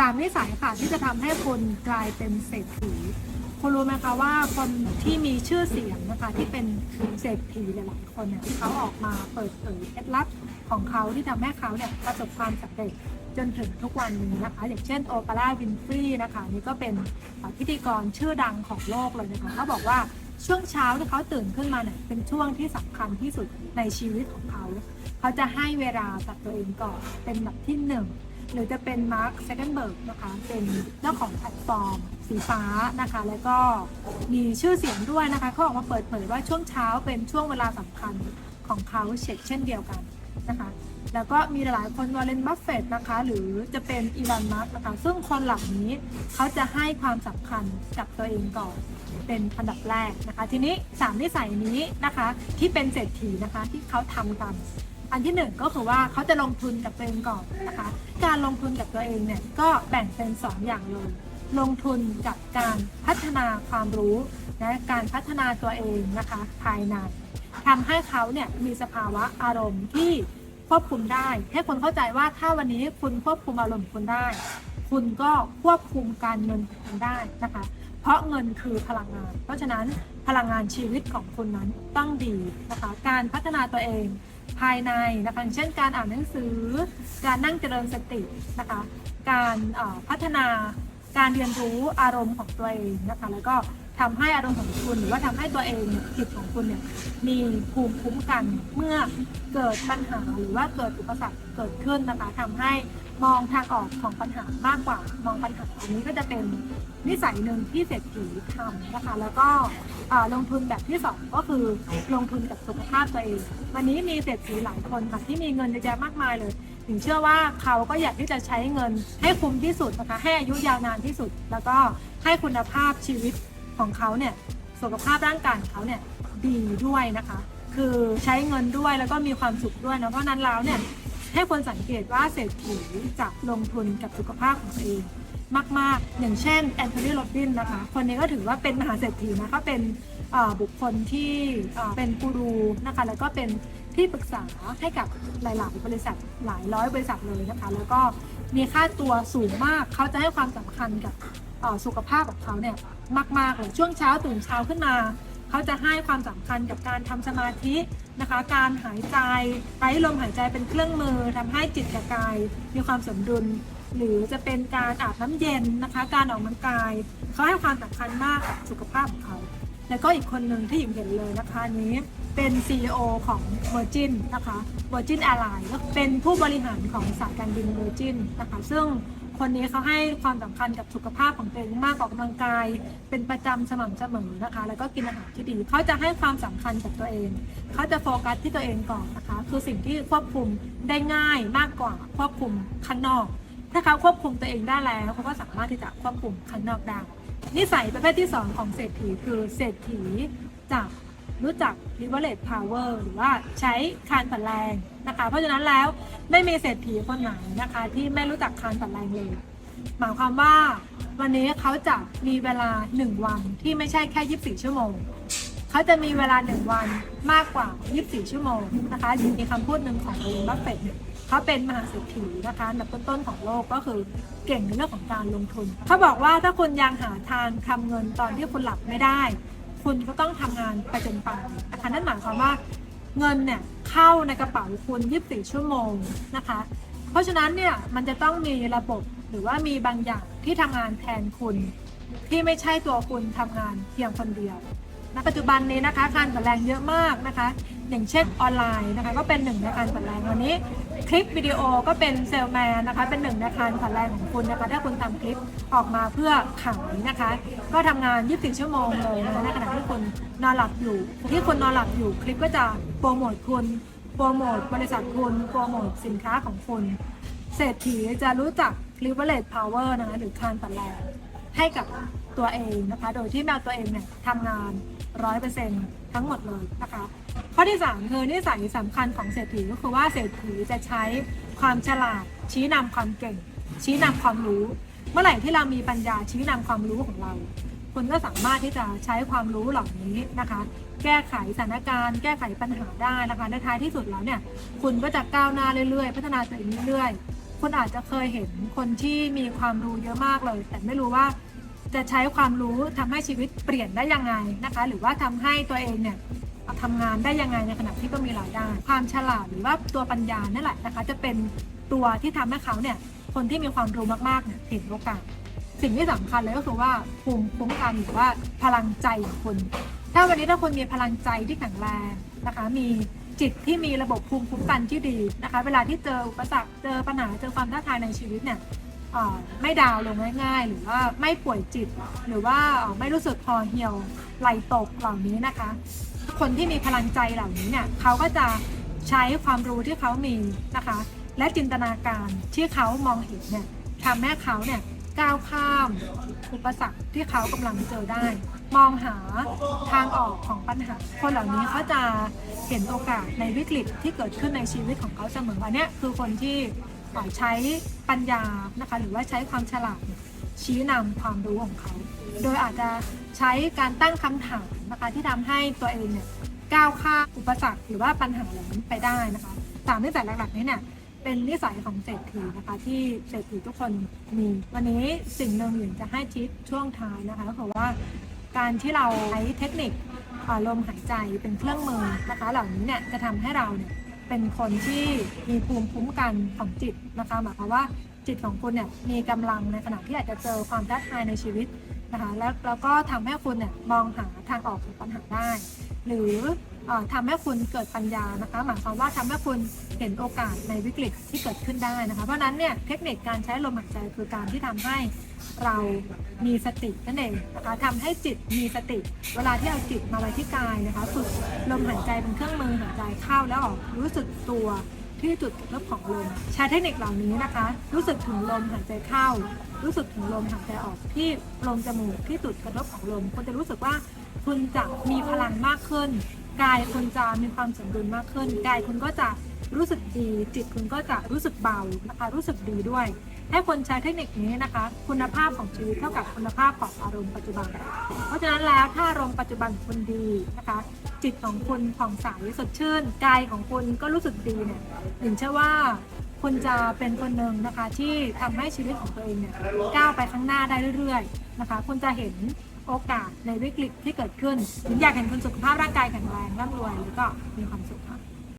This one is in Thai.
สามนิสัยค่ะที่จะทำให้คุณกลายเป็นเศรษฐีคุณรู้ไหมคะว่าคนที่มีชื่อเสียงนะคะที่เป็นเศรษฐีหลายๆคนเนี่ยเขาออกมาเปิดเผยเคล็ดลับของเขาที่ทำให้เขาเนี่ยประสบความสำเร็จจนถึงทุกวันนี้นะคะ อย่างเช่นโอปราวินฟรีนะคะนี่ก็เป็นพิธีกรชื่อดังของโลกเลยนะคะเขาบอกว่าช่วงเช้าที่เขาตื่นขึ้นมาเนี่ยเป็นช่วงที่สำคัญที่สุดในชีวิตของเขา เขาจะให้เวลากับตัวเองก่อนเป็นแบบที่หนึ่ง หรือจะเป็นมาร์คเซกันเบิร์กนะคะ เป็นเจ้าของแพลตฟอร์ม สีฟ้านะคะ แล้วก็มีชื่อเสียงด้วยนะคะเขาออกมาเปิดเผยว่าช่วงเช้าเป็นช่วงเวลาสำคัญของเขาเช่นเช่นเดียวกันนะคะ แล้วก็มีหลายคนวอลเลนบัฟเฟตนะคะ หรือจะเป็นอีลอนมัสก์นะคะ ซึ่งคนเหล่านี้เขาจะให้ความสำคัญกับตัวเองก่อนเป็นอันดับแรกนะคะ ทีนี้สามนิสัยนี้นะคะที่เป็นเศรษฐีนะคะที่เขาทำกัน อันที่หนึ่งก็คือว่าเขาจะลงทุนกับตัวเองก่อนนะคะ การลงทุนกับตัวเองเนี่ยก็แบ่งเป็น 2 อย่างเลย ลงทุนกับการพัฒนาความรู้และการพัฒนาตัวเองนะคะภายในทำให้เขาเนี่ยมีสภาวะอารมณ์ที่ควบคุมได้ ให้คนเข้าใจว่าถ้าวันนี้คุณควบคุมอารมณ์คุณได้ คุณก็ควบคุมการเงินคุณได้นะคะ เพราะเงินคือพลังงาน เพราะฉะนั้นพลังงานชีวิตของคุณนั้นต้องดีนะคะ การพัฒนาตัวเอง ภายในนะคะเช่นการอ่านหนังสือ การนั่งเจริญสตินะคะการพัฒนาการเรียนรู้อารมณ์ของตัวเองนะคะแล้วก็ทำให้อารมณ์ของคุณหรือว่าทำให้ตัวเองจิตของคุณเนี่ยมีภูมิคุ้มกันเมื่อเกิดปัญหาหรือว่าเกิดอุปสรรคเกิดขึ้นนะคะทำให้ มองทางออกของปัญหามากกว่ามองปัญหาอันนี้ก็จะเป็นนิสัยหนึ่งที่เศรษฐีทำนะคะ แล้วก็ลงทุนแบบที่สองก็คือลงทุนกับสุขภาพตัวเอง วันนี้มีเศรษฐีหลายคนค่ะที่มีเงินเยอะแยะมากมายเลยถึงเชื่อว่าเขาก็อยากที่จะใช้เงินให้คุ้มที่สุดนะคะให้อายุยาวนานที่สุด แล้วก็ให้คุณภาพชีวิตของเขาเนี่ยสุขภาพร่างกายของเขาเนี่ยดีด้วยนะคะ คือใช้เงินด้วยแล้วก็มีความสุขด้วยนะเพราะฉะนั้นแล้วเนี่ย ให้คนสังเกตว่าเศรษฐีจะลงทุนกับสุขภาพของตัวเองมาก ๆ อย่างเช่นแอนโทนีโรบินนะคะ คนนี้ก็ถือว่าเป็นมหาเศรษฐีนะเขาเป็นบุคคลที่เป็นกูรูนะคะ แล้วก็เป็นที่ปรึกษาให้กับหลาย ๆ บริษัทหลายร้อยบริษัทเลยนะคะ แล้วก็มีค่าตัวสูงมาก เขาจะให้ความสำคัญกับสุขภาพของเขาเนี่ยมาก ๆ เลย ช่วงเช้าตื่นเช้าขึ้นมา เขาจะให้ความสำคัญกับการทำสมาธินะคะ การหายใจใช้ลมหายใจเป็นเครื่องมือทำให้จิตกับกายมีความสมดุล หรือจะเป็นการอาบน้ำเย็นนะคะ การออกกำลังกายเขาให้ความสำคัญมากกับสุขภาพของเขา แล้วก็อีกคนหนึ่งที่หญิงเห็นเลยนะคะนี้เป็น CEO ของ Virgin นะคะ Virgin Airlines ก็เป็นผู้บริหารของสายการบิน Virgin นะคะ ซึ่ง คนนี้เขาให้ความสำคัญกับสุขภาพของตัวเองมากออกกำลังกาย เป็นประจำสม่ำเสมอนะคะ แล้วก็กินอาหารที่ดีเขาจะให้ความสำคัญกับตัวเองเขาจะโฟกัสที่ตัวเองก่อนนะคะ คือสิ่งที่ควบคุมได้ง่ายมากกว่าควบคุมข้างนอก ถ้าเขาควบคุมตัวเองได้แล้วเขาก็สามารถที่จะควบคุมข้างนอกได้นิสัยประเภทที่ 2 ของเศรษฐีคือเศรษฐีจะ รู้จัก leverage power หรือว่าใช้คานปั่นแรงนะคะ เพราะฉะนั้นแล้วไม่มีเศรษฐีคนไหนนะคะ ที่ไม่รู้จักคานปั่นแรงเลย หมายความว่าวันนี้เขาจะมีเวลา 1 วันที่ไม่ใช่แค่ 24 ชั่วโมง เขาจะมีเวลา 1 วันมากกว่า 24 ชั่วโมงนะคะมีคำพูดหนึ่งของเอบัฟเฟตเนี่ยเขาเป็นมหาเศรษฐีนะคะอันดับต้นๆของโลกก็คือเก่งในเรื่องของการลงทุน เขาบอกว่าถ้าคุณยังหาทางทำเงินตอนที่คุณหลับไม่ได้ คุณก็ต้องทำงานไปจนตายนะคะนั่นหมายความว่าเงินเนี่ยเข้าในกระเป๋าคุณ 24 ชั่วโมงนะคะ เพราะฉะนั้นเนี่ยมันจะต้องมีระบบหรือว่ามีบางอย่างที่ทำงานแทนคุณ ที่ไม่ใช่ตัวคุณทำงานเพียงคนเดียว ณปัจจุบันนี้นะคะการปั่นแรงเยอะมากนะคะ อย่างเช่นออนไลน์นะคะ ก็เป็นหนึ่งในการปั่นแรงวันนี้ คลิปวิดีโอก็เป็นเซลแมนนะคะเป็นหนึ่งในการปั่นแรงของคุณนะคะถ้าคุณทำคลิปออกมาเพื่อขายนะคะ ก็ทำงาน 24 ชั่วโมงเลยนะคะในขณะที่คุณนอนหลับอยู่ที่คุณนอนหลับอยู่คลิปก็จะโปรโมทคุณโปรโมทบริษัทคุณโปรโมทสินค้าของคุณเศรษฐีจะรู้จัก leverage power นะคะหรือคานปั่นแรงให้กับตัวเองนะคะ โดยที่แมวตัวเองเนี่ยทำงาน ร้อยเปอร์เซ็นทั้งหมดเลยนะคะ ข้อที่สามคือนิสัยสำคัญของเศรษฐีก็คือว่าเศรษฐีจะใช้ความฉลาดชี้นำความเก่ง ชี้นำความรู้ เมื่อไหร่ที่เรามีปัญญาชี้นำความรู้ของเราคุณก็สามารถที่จะใช้ความรู้เหล่านี้นะคะ แก้ไขสถานการณ์ แก้ไขปัญหาได้นะคะในท้ายที่สุดแล้วเนี่ย คุณก็จะก้าวหน้าเรื่อยๆ พัฒนาตัวเองเรื่อยๆ คุณอาจจะเคยเห็นคนที่มีความรู้เยอะมากเลย แต่ไม่รู้ว่า จะใช้ความรู้ทำให้ชีวิตเปลี่ยนได้ยังไงนะคะ หรือว่าทำให้ตัวเองเนี่ยทำงานได้ยังไงในขณะที่ก็มีรายได้ ความฉลาดหรือว่าตัวปัญญานั่นแหละนะคะ จะเป็นตัวที่ทำให้เขาเนี่ยคนที่มีความรู้มากๆเนี่ยเห็นโอกาสสิ่งที่สำคัญเลยก็คือว่าภูมิคุ้มกันหรือว่าพลังใจของคุณถ้าวันนี้ถ้าคุณมีพลังใจที่แข็งแรงนะคะ มีจิตที่มีระบบภูมิคุ้มกันที่ดีนะคะ เวลาที่เจออุปสรรคเจอปัญหาเจอความท้าทายในชีวิตเนี่ย ไม่ดาวลงง่ายๆ หรือว่าไม่ป่วยจิต หรือว่าไม่รู้สึกคอเหี่ยวไหลตกเหล่านี้นะคะ คนที่มีพลังใจเหล่านี้เนี่ยเขาก็จะใช้ความรู้ที่เขามีนะคะ และจินตนาการที่เขามองเห็นเนี่ยทำให้เขาเนี่ยก้าวข้ามอุปสรรคที่เขากำลังเจอได้ มองหาทางออกของปัญหา คนเหล่านี้เขาจะเห็นโอกาสในวิกฤตที่เกิดขึ้นในชีวิตของเขาเสมออันนี้คือคนที่ เอ่อใช้ปัญญานะคะหรือว่าใช้ความฉลาดชี้นำความรู้ของเขา โดยอาจจะใช้การตั้งคำถามนะคะที่ทำให้ตัวเองเนี่ยก้าวข้ามอุปสรรคหรือว่าปัญหาเหล่านี้นไปได้นะคะสามนิสัยหลักๆนี้เนี่ยเป็นนิสัยของเศรษฐีนะคะ ที่เศรษฐีทุกคนมี วันนี้สิ่งหนึ่งอยากจะให้ทิปช่วงท้ายนะคะก็คือว่าการที่เราใช้เทคนิคลมหายใจเป็นเครื่องมือนะคะ เหล่านี้เนี่ยจะทำให้เราเนี่ย เป็นคนที่มีภูมิคุ้มกันของจิตนะคะหมายความว่าจิตของคุณเนี่ยมีกำลังในขณะที่อาจจะเจอความท้าทายในชีวิตนะคะแล้วแล้วก็ทำให้คุณเนี่ยมองหาทางออกของปัญหาได้ หรือ ทำให้คุณเกิดปัญญานะคะหมายความว่าทำให้คุณเห็นโอกาสในวิกฤตที่เกิดขึ้นได้นะคะ เพราะนั้นเนี่ยเทคนิคการใช้ลมหายใจคือการที่ทำให้เรามีสตินั่นเองนะคะทำให้จิตมีสติ เวลาที่เอาจิตมาไว้ที่กายนะคะฝึกลมหายใจเป็นเครื่องมือหายใจเข้าแล้วออกรู้สึกตัวที่จุดกระทบของลมใช้เทคนิคเหล่านี้นะคะ รู้สึกถึงลมหายใจเข้า รู้สึกถึงลมหายใจออกที่โพรงจมูกที่จุดกระทบของลมคุณจะรู้สึกว่าคุณจะมีพลังมากขึ้น กายคุณจะมีความสมดุลมากขึ้น กายคุณก็จะรู้สึกดี จิตคุณก็จะรู้สึกเบานะคะรู้สึกดีด้วย ให้คนใช้เทคนิคนี้นะคะ คุณภาพของชีวิตเท่ากับคุณภาพของอารมณ์ปัจจุบัน เพราะฉะนั้นแล้วถ้าอารมณ์ปัจจุบันคุณดีนะคะ จิตของคุณผ่องใสสดชื่นกายของคุณก็รู้สึกดีเนี่ยหญิงเชื่อว่าคุณจะเป็นคนหนึ่งนะคะที่ทำให้ชีวิตของตัวเองเนี่ยก้าวไปข้างหน้าได้เรื่อย ๆ นะคะ คุณจะเห็น โอกาสในวิกฤตที่เกิดขึ้น อยากเห็นคุณสุขภาพร่างกายแข็งแรงร่ำรวยแล้วก็มีความสุข